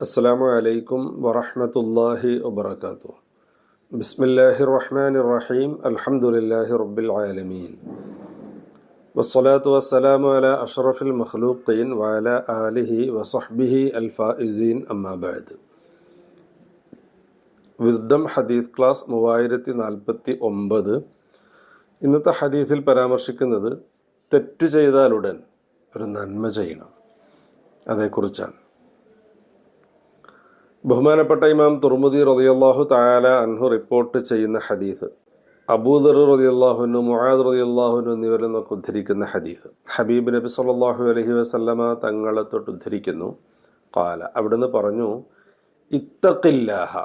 അസ്സാം വലൈക്കും വറഹമത്തല്ലാഹി വബർക്കാത്തു ബിസ്മില്ലാഹി റഹ്മാൻ റഹീം അലഹമുല്ലാഹി റബ്ബിൽ ആലമീൻ വസ്സലാത്തു വസ്സലാമു അല അഷറഫുൽ മഖ്ലൂഖീൻ വഅല ആലിഹി വസഹ്ബിഹി അൽഫായിസീൻ അമ്മാബാദ് വിസ്ഡം ഹദീസ് ക്ലാസ് മൂവായിരത്തി നാൽപ്പത്തി ഒമ്പത് ഇന്നത്തെ ഹദീസിൽ പരാമർശിക്കുന്നത് തെറ്റ് ചെയ്താലുടൻ ഒരു നന്മ ചെയ്യണം. അതേക്കുറിച്ചാണ്. ബഹുമാനപ്പെട്ട ഇമാം തുർമുദി റളിയല്ലാഹു തായാല അൻഹു റിപ്പോർട്ട് ചെയ്യുന്ന ഹദീസ് അബൂദർ റളിയല്ലാഹുനു മുഹാദ് റളിയല്ലാഹുനു എന്നിവരിൽ നിന്നൊക്കെ ഉദ്ധരിക്കുന്ന ഹദീസ്. ഹബീബ് നബി സല്ലാഹു അലഹി വസല്ലമ തങ്ങളെ തൊട്ട് ഉദ്ധരിക്കുന്നു. കാല അവിടുന്ന് പറഞ്ഞു ഇത്തക്കില്ലാഹ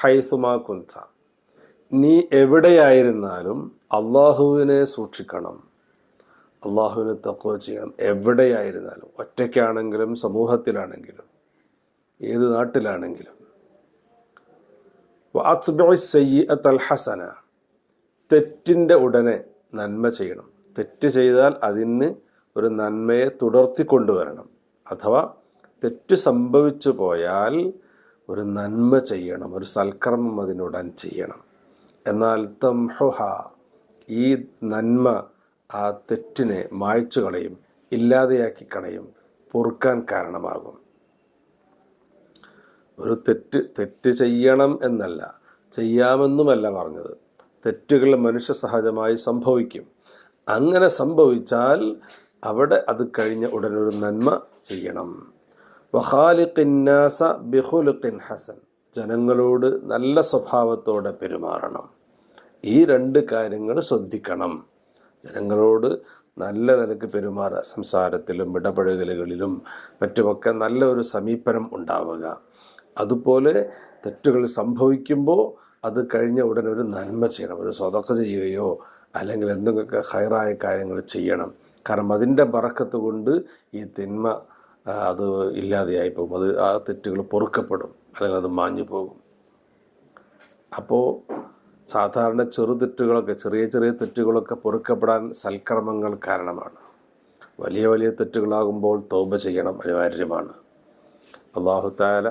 ഹൈസുമാ കുൻസ നീ എവിടെയായിരുന്നാലും അള്ളാഹുവിനെ സൂക്ഷിക്കണം. അള്ളാഹുവിനെ തക്കുവ ചെയ്യണം എവിടെയായിരുന്നാലും ഒറ്റയ്ക്കാണെങ്കിലും സമൂഹത്തിലാണെങ്കിലും ഏത് നാട്ടിലാണെങ്കിലും. ഹസന. തെറ്റിന്റെ ഉടനെ നന്മ ചെയ്യണം. തെറ്റ് ചെയ്താൽ അതിന് ഒരു നന്മയെ തുടർത്തിക്കൊണ്ടുവരണം അഥവാ തെറ്റ് സംഭവിച്ചു പോയാൽ ഒരു നന്മ ചെയ്യണം ഒരു സൽക്കർമ്മം അതിനുടൻ ചെയ്യണം. എന്നാൽ തംഹുഹ ഈ നന്മ ആ തെറ്റിനെ മായ്ച്ചു കളയും ഇല്ലാതെയാക്കി കളയും പൊറുക്കാൻ കാരണമാകും. ഒരു തെറ്റ് തെറ്റ് ചെയ്യണം എന്നല്ല ചെയ്യാമെന്നുമല്ല പറഞ്ഞത്. തെറ്റുകൾ മനുഷ്യ സഹജമായി സംഭവിക്കും. അങ്ങനെ സംഭവിച്ചാൽ അവിടെ അത് കഴിഞ്ഞ ഉടനൊരു നന്മ ചെയ്യണം. വഖാലിഖിന്നാസ ബിഹുലുഖിൻ ഹസൻ. ജനങ്ങളോട് നല്ല സ്വഭാവത്തോടെ പെരുമാറണം. ഈ രണ്ട് കാര്യങ്ങൾ ശ്രദ്ധിക്കണം. ജനങ്ങളോട് നല്ല നിലയ്ക്ക് പെരുമാറുക. സംസാരത്തിലും ഇടപഴകലുകളിലും മറ്റുമൊക്കെ നല്ല ഒരു സമീപനം ഉണ്ടാവുക. അതുപോലെ തെറ്റുകൾ സംഭവിക്കുമ്പോൾ അത് കഴിഞ്ഞ ഉടനെ ഒരു നന്മ ചെയ്യണം. ഒരു സ്വതക്ക ചെയ്യുകയോ അല്ലെങ്കിൽ എന്തെങ്കിലുമൊക്കെ ഹൈറായ കാര്യങ്ങൾ ചെയ്യണം. കാരണം അതിന്റെ ബറക്കത്ത് കൊണ്ട് ഈ തിന്മ അത് ഇല്ലാതെയായി പോകും. അത് ആ തെറ്റുകൾ പൊറുക്കപ്പെടും. അല്ലെങ്കിൽ അത് മാഞ്ഞു പോകും. അപ്പോൾ സാധാരണ ചെറു തെറ്റുകളൊക്കെ ചെറിയ ചെറിയ തെറ്റുകളൊക്കെ പൊറുക്കപ്പെടാൻ സൽക്കർമ്മങ്ങൾ കാരണമാണ്. വലിയ വലിയ തെറ്റുകളാകുമ്പോൾ തോപ ചെയ്യണം അനിവാര്യമാണ്. അള്ളാഹുത്താല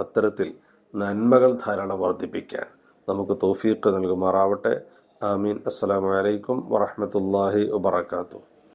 അത്തരത്തിൽ നന്മകൾ ധാരാളം വർദ്ധിപ്പിക്കാൻ നമുക്ക് തോഫീക്ക് നൽകുമാറാവട്ടെ. ആമീൻ. അസ്സലാമലൈക്കും വറഹമത്തല്ലാഹി വബർക്കാത്തു